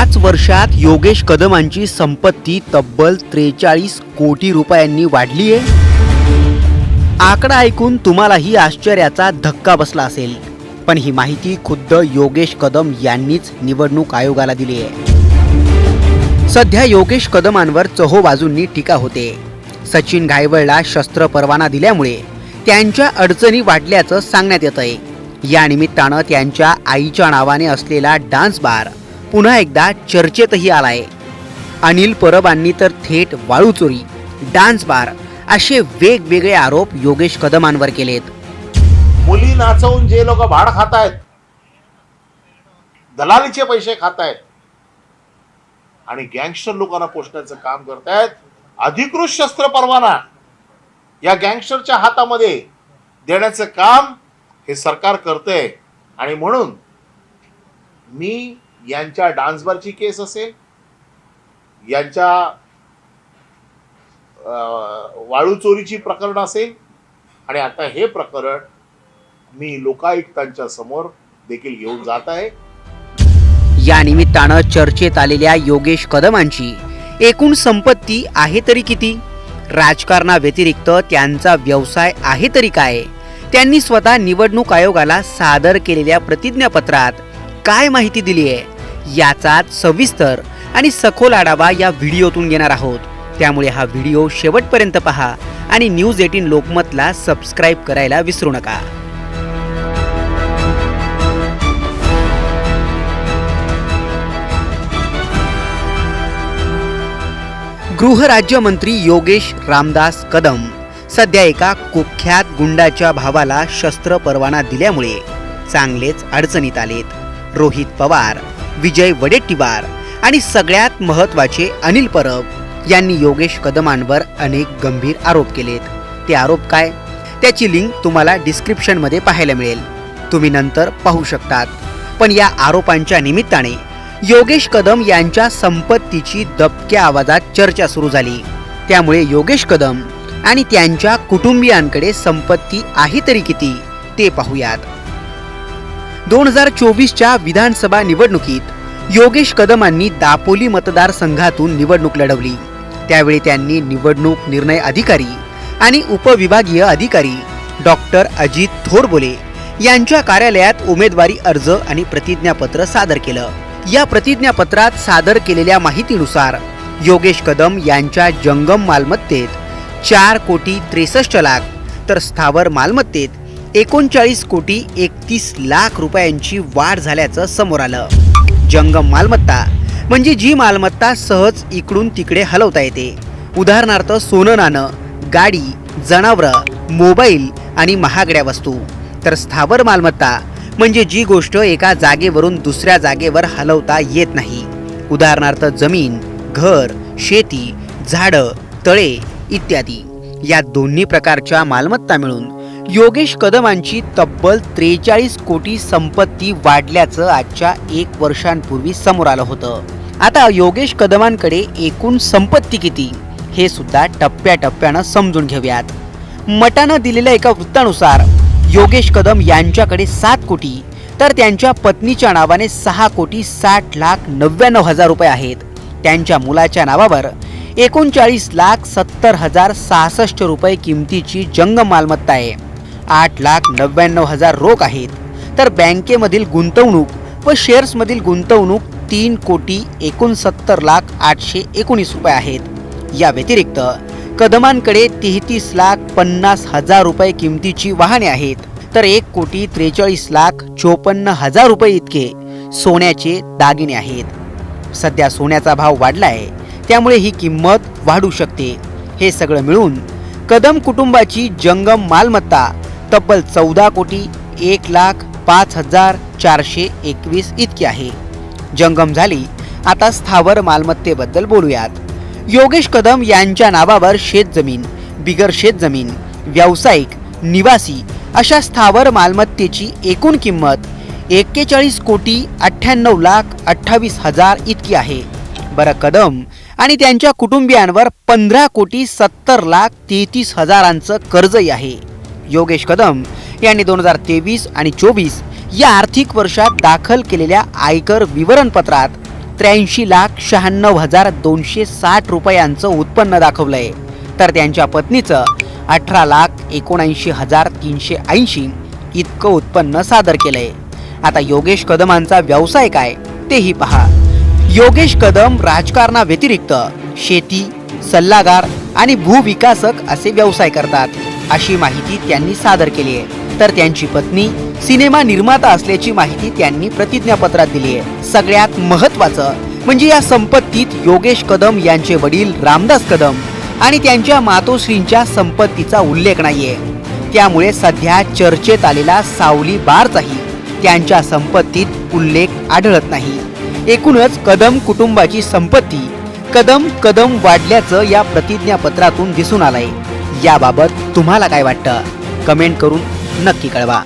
पाच वर्षात योगेश कदमांची संपत्ती तब्बल त्रेचाळीस कोटी रुपयांनी वाढली आहे. आकडा ऐकून तुम्हालाही आश्चर्याचा धक्का बसला असेल. पण ही माहिती खुद्द योगेश कदम यांनीच निवडणूक आयोगाला दिली आहे. सध्या योगेश कदमांवर चहो बाजूंनी टीका होते. सचिन घायवळला शस्त्र परवाना दिल्यामुळे त्यांच्या अडचणी वाढल्याचं सांगण्यात येत आहे या निमित्तानं त्यांच्या आईच्या नावाने असलेला डान्स बार पुन्हा एकदा चर्चेतही आलाय. अनिल परबांनी तर थेट वाळूचोरी डान्स बार असे वेगवेगळे आरोप योगेश कदमांवर केलेत. मुली नाचवून जे लोक भाड खातायत दलालीचे पैसे खातायत आणि गँगस्टर लोकांना पोचण्याचं काम करतायत अधिकृत शस्त्र परवाना या गँगस्टरच्या हातामध्ये देण्याचं काम हे सरकार करतंय. आणि म्हणून मी यांच्या डान्सवरची केस असेल यांच्या अं, वाळू चोरीची प्रकरण असेल आणि आता हे प्रकरण मी लोकायुक्तांच्या समोर देखील घेऊन जात आहे. या निमित्तानं चर्चेत आलेल्या योगेश कदमांची एकूण संपत्ती आहे तरी किती? राजकारणाव्यतिरिक्त त्यांचा व्यवसाय आहे तरी काय? त्यांनी स्वतः निवडणूक आयोगाला सादर केलेल्या प्रतिज्ञापत्रात काय माहिती दिली आहे याचाच सविस्तर आणि सखोल आढावा या व्हिडिओतून घेणार आहोत. त्यामुळे हा व्हिडिओ शेवटपर्यंत पहा आणि न्यूज एटीन लोकमतला सबस्क्राईब करायला विसरू नका. गृहराज्यमंत्री योगेश रामदास कदम सध्या एका कुख्यात गुंडाच्या भावाला शस्त्र परवाना दिल्यामुळे चांगलेच अडचणीत आलेत. रोहित पवार विजय वडेट्टीवार आणि सगळ्यात महत्त्वाचे अनिल परब यांनी योगेश कदमांवर अनेक गंभीर आरोप केलेत. ते आरोप काय? त्याची लिंक तुम्हाला डिस्क्रिप्शनमध्ये पाहायला मिळेल. तुम्ही नंतर पाहू शकतात. पण या आरोपांच्या निमित्ताने योगेश कदम यांच्या संपत्तीची दबक्या आवाजात चर्चा सुरू झाली. त्यामुळे योगेश कदम आणि त्यांच्या कुटुंबियांकडे संपत्ती आहे तरी किती ते पाहूयात. दोन हजार चोवीसच्या विधानसभा निवडणुकीत योगेश कदमांनी दापोली मतदारसंघातून निवडणूक लढवली. त्यावेळी त्यांनी निवडणूक निर्णय अधिकारी आणि उपविभागीय अधिकारी डॉक्टर अजित थोरबोले यांच्या कार्यालयात उमेदवारी अर्ज आणि प्रतिज्ञापत्र सादर केलं. या प्रतिज्ञापत्रात सादर केलेल्या माहितीनुसार योगेश कदम यांच्या जंगम मालमत्तेत चार कोटी त्रेसष्ट लाख तर स्थावर मालमत्तेत एकोणचाळीस कोटी एकतीस लाख रुपयांची वाढ झाल्याचं समोर आलं. जंगम मालमत्ता. म्हणजे जी मालमत्ता सहज इकडून तिकडे हलवता येते. उदाहरणार्थ सोनं नाणं गाडी जनावरं मोबाईल आणि महागड्या वस्तू. तर स्थावर मालमत्ता म्हणजे जी गोष्ट एका जागेवरून दुसऱ्या जागेवर हलवता येत नाही. उदाहरणार्थ जमीन घर शेती झाडं तळे इत्यादी. या दोन्ही प्रकारच्या मालमत्ता मिळून योगेश कदमांची तब्बल त्रेचाळीस कोटी संपत्ती वाढल्याचं आजच्या एक वर्षांपूर्वी समोर आलं होतं. आता योगेश कदमांकडे एकूण संपत्ती किती? हे सुद्धा टप्प्याटप्प्यानं समजून घेऊयात. मटानं दिलेल्या एका वृत्तानुसार योगेश कदम यांच्याकडे सात कोटी तर त्यांच्या पत्नीच्या नावाने सहा कोटी साठ लाख नव्याण्णव हजार रुपये आहेत. त्यांच्या मुलाच्या नावावर एकोणचाळीस लाख सत्तर हजार सहासष्ट रुपये किमतीची जंग मालमत्ता आहे. आठ लाख नव्याण्णव हजार रोख आहेत. तर बँकेमधील गुंतवणूक व शेअर्समधील गुंतवणूक तीन कोटी एकोणसत्तर लाख आठशे एकोणीस रुपये आहेत. या व्यतिरिक्त कदमांकडे तेहतीस लाख पन्नास हजार रुपये किमतीची वाहने आहेत. तर एक कोटी त्रेचाळीस लाख चोपन्न हजार रुपये इतके सोन्याचे दागिने आहेत. सध्या सोन्याचा भाव वाढला आहे त्यामुळे ही किंमत वाढू शकते. हे सगळं मिळून कदम कुटुंबाची जंगम मालमत्ता तब्बल चौदा कोटी एक लाख पाच हजार चारशे एकवीस इतकी आहे. जंगम झाली. आता स्थावर मालमत्तेबद्दल बोलूयात. योगेश कदम यांच्या नावावर शेतजमीन बिगर शेतजमीन व्यावसायिक निवासी अशा स्थावर मालमत्तेची एकूण किंमत एक्केचाळीस कोटी अठ्ठ्याण्णव लाख अठ्ठावीस हजार इतकी आहे. बरं कदम आणि त्यांच्या कुटुंबियांवर पंधरा कोटी सत्तर लाख तेहतीस हजारांचं कर्जही आहे. योगेश कदम यांनी दोन हजार तेवीस आणि चोवीस या आर्थिक वर्षात दाखल केलेल्या आयकर विवरणपत्रात त्र्याऐंशी लाख शहाण्णव हजार दोनशे साठ रुपयांचं उत्पन्न दाखवलंय. तर त्यांच्या पत्नीचं अठरा लाख एकोणऐंशी हजार तीनशे ऐंशी इतकं उत्पन्न सादर केलंय. आता योगेश कदमांचा व्यवसाय काय तेही पहा. योगेश कदम राजकारणाव्यतिरिक्त शेती सल्लागार आणि भूविकासक असे व्यवसाय करतात. अशी माहिती त्यांनी सादर केली आहे. तर त्यांची पत्नी सिनेमा निर्माता असल्याची माहिती त्यांनी प्रतिज्ञापत्रात दिली आहे. सगळ्यात महत्वाचं म्हणजे या संपत्तीत योगेश कदम यांचे वडील रामदास कदम आणि त्यांच्या मातोश्रींच्या संपत्तीचा उल्लेख नाहीये. त्यामुळे सध्या चर्चेत आलेला सावली बारचाही त्यांच्या संपत्तीत उल्लेख आढळत नाही. एकूणच कदम कुटुंबाची संपत्ती कदम कदम वाढल्याचं या प्रतिज्ञापत्रातून दिसून आलंय. याबाबत तुम्हाला काय वाटतं? कमेंट करून नक्की कळवा.